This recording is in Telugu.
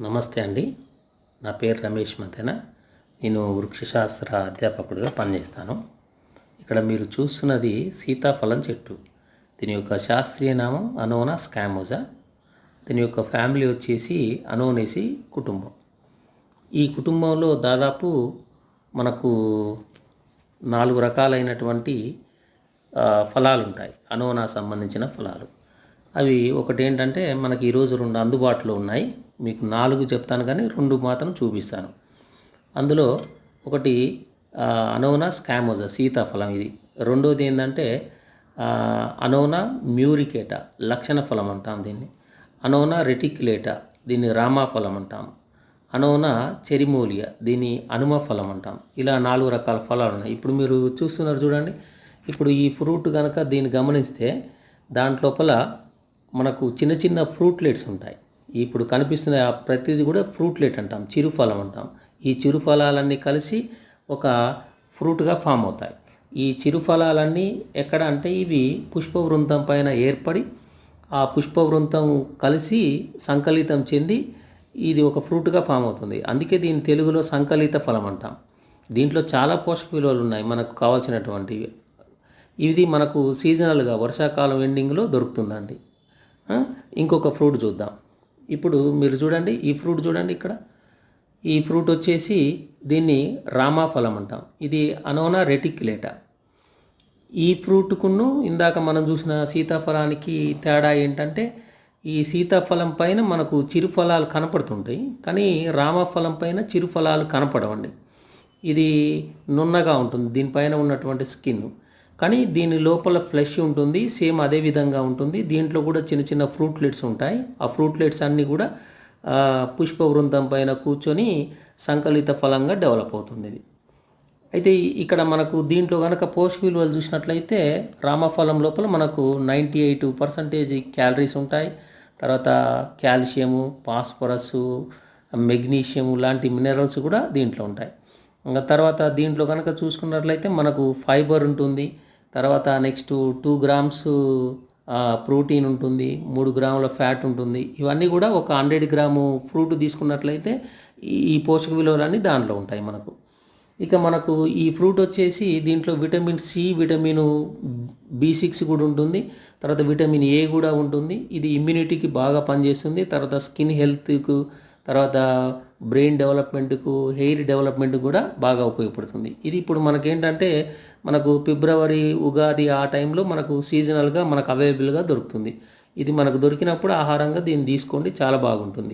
నమస్తే అండి. నా పేరు రమేష్ మతెన నేను వృక్షశాస్త్ర అధ్యాపకుడిగా పనిచేస్తాను. ఇక్కడ మీరు చూస్తున్నది సీతాఫలం చెట్టు. దీని యొక్క శాస్త్రీయ నామం అనోనా స్కామోజా. దీని యొక్క ఫ్యామిలీ వచ్చేసి అనోనేసి కుటుంబం. ఈ కుటుంబంలో దాదాపు మనకు నాలుగు రకాలైనటువంటి ఫలాలు ఉంటాయి అనోనా సంబంధించిన ఫలాలు. అవి ఒకటి ఏంటంటే మనకి ఈరోజు రెండు అందుబాటులో ఉన్నాయి. మీకు నాలుగు చెప్తాను కానీ రెండు మాత్రం చూపిస్తాను. అందులో ఒకటి అనోనా స్కామోజా సీతాఫలం ఇది. రెండోది ఏంటంటే అనోనా మ్యూరికేటా లక్షణ ఫలం అంటాం దీన్ని. అనోనా రెటిక్యులేటా దీన్ని రామాఫలం అంటాం. అనోనా చెరిమోలియా దీన్ని అనుమ ఫలం అంటాం. ఇలా నాలుగు రకాల ఫలాలు ఉన్నాయి. ఇప్పుడు మీరు చూస్తున్నారు చూడండి. ఇప్పుడు ఈ ఫ్రూట్ కనుక దీన్ని గమనిస్తే దాంట్లోపల మనకు చిన్న చిన్న ఫ్రూట్లెట్స్ ఉంటాయి. ఇప్పుడు కనిపిస్తున్న ఆ ప్రతిదీ కూడా ఫ్రూట్లెట్ అంటాం చిరుఫలం అంటాం. ఈ చిరుఫలాలన్నీ కలిసి ఒక ఫ్రూట్గా ఫామ్ అవుతాయి. ఈ చిరుఫలాలన్నీ ఎక్కడ అంటే ఇవి పుష్పవృంతం పైన ఏర్పడి ఆ పుష్పవృంతం కలిసి సంకలితం చెంది ఇది ఒక ఫ్రూట్గా ఫామ్ అవుతుంది. అందుకే దీని తెలుగులో సంకలిత ఫలం అంటాం. దీంట్లో చాలా పోషక విలువలు ఉన్నాయి మనకు కావాల్సినటువంటివి. ఇది మనకు సీజనల్గా వర్షాకాలం ఎండింగ్లో దొరుకుతుందండి. ఇంకొక ఫ్రూట్ చూద్దాం. ఇప్పుడు మీరు చూడండి ఈ ఫ్రూట్ చూడండి ఇక్కడ. ఈ ఫ్రూట్ వచ్చేసి దీన్ని రామాఫలం అంటాం. ఇది అనోనా రెటిక్యులేటా. ఈ ఫ్రూట్కును ఇందాక మనం చూసిన సీతాఫలానికి తేడా ఏంటంటే ఈ సీతాఫలం పైన మనకు చిరుఫలాలు కనపడుతుంటాయి కానీ రామఫలం పైన చిరుఫలాలు కనపడవండి. ఇది నున్నగా ఉంటుంది దీనిపైన ఉన్నటువంటి స్కిన్. కానీ దీని లోపల ఫ్లెష్ ఉంటుంది సేమ్ అదే విధంగా ఉంటుంది. దీంట్లో కూడా చిన్న చిన్న ఫ్రూట్లెట్స్ ఉంటాయి. ఆ ఫ్రూట్లెట్స్ అన్నీ కూడా పుష్ప వృందం పైన కూర్చొని సంకలిత ఫలంగా డెవలప్ అవుతుంది ఇది. అయితే ఇక్కడ మనకు దీంట్లో కనుక పోషక విలువలు చూసినట్లయితే రామఫలం లోపల మనకు నైంటీ ఎయిట్ పర్సంటేజ్ క్యాలరీస్ ఉంటాయి. తర్వాత కాల్షియము ఫాస్ఫరస్ మెగ్నీషియం లాంటి మినరల్స్ కూడా దీంట్లో ఉంటాయి. ఇంకా తర్వాత దీంట్లో కనుక చూసుకున్నట్లయితే మనకు ఫైబర్ ఉంటుంది. తర్వాత నెక్స్ట్ టూ గ్రామ్స్ ప్రోటీన్ ఉంటుంది మూడు గ్రాముల ఫ్యాట్ ఉంటుంది. ఇవన్నీ కూడా ఒక హండ్రెడ్ గ్రాము ఫ్రూట్ తీసుకున్నట్లయితే ఈ- పోషక విలువలన్నీ దాంట్లో ఉంటాయి మనకు. ఇక మనకు ఈ ఫ్రూట్ వచ్చేసి దీంట్లో vitamin C vitamin B six కూడా ఉంటుంది. తర్వాత విటమిన్ ఏ కూడా ఉంటుంది. ఇది ఇమ్యూనిటీకి బాగా పనిచేస్తుంది. తర్వాత స్కిన్ హెల్త్కు తర్వాత బ్రెయిన్ డెవలప్మెంట్కు హెయిర్ డెవలప్మెంట్ కూడా బాగా ఉపయోగపడుతుంది. ఇది ఇప్పుడు మనకేంటంటే మనకు ఫిబ్రవరి ఉగాది ఆ టైంలో మనకు సీజనల్గా మనకు అవైలబుల్గా దొరుకుతుంది. ఇది మనకు దొరికినప్పుడు ఆహారంగా దీన్ని తీసుకోండి చాలా బాగుంటుంది.